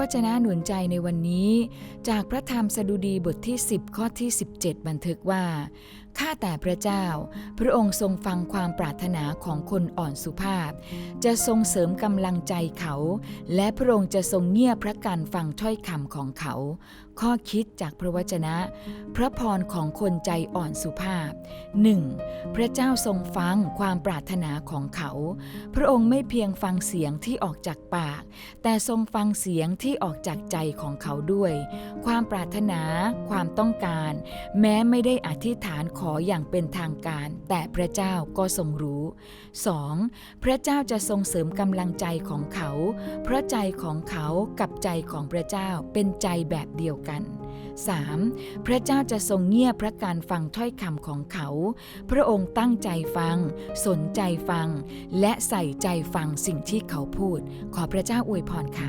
วจนะหนุนใจในวันนี้ จากพระธรรมสดุดีบทที่ 10 ข้อที่ 17 บันทึกว่า ข้าแต่พระเจ้า พระองค์ทรงฟังความปรารถนาของคนอ่อนสุภาพ จะทรงเสริมกำลังใจเขา และพระองค์จะทรงเงียบพระการฟังถ้อยคำของเขา ข้อคิดจากพระวจนะ พระพรของคนใจอ่อนสุภาพ 1. พระเจ้าทรงฟังความปรารถนาของเขา พระองค์ไม่เพียงฟังเสียงที่ออกจากปาก แต่ทรงฟังเสียงที่ออกจากใจของเขาด้วย ความปรารถนา ความต้องการ แม้ไม่ได้อธิษฐานขออย่างเป็นทางการ แต่พระเจ้าก็ทรงรู้ 2. พระเจ้าจะทรงเสริมกำลังใจของเขา เพราะใจของเขากับใจของพระเจ้าเป็นใจแบบเดียวกัน 3. พระเจ้าจะทรงเงียบพระการฟังถ้อยคำของเขา พระองค์ตั้งใจฟัง สนใจฟัง และใส่ใจฟังสิ่งที่เขาพูด ขอพระเจ้าอวยพรค่ะ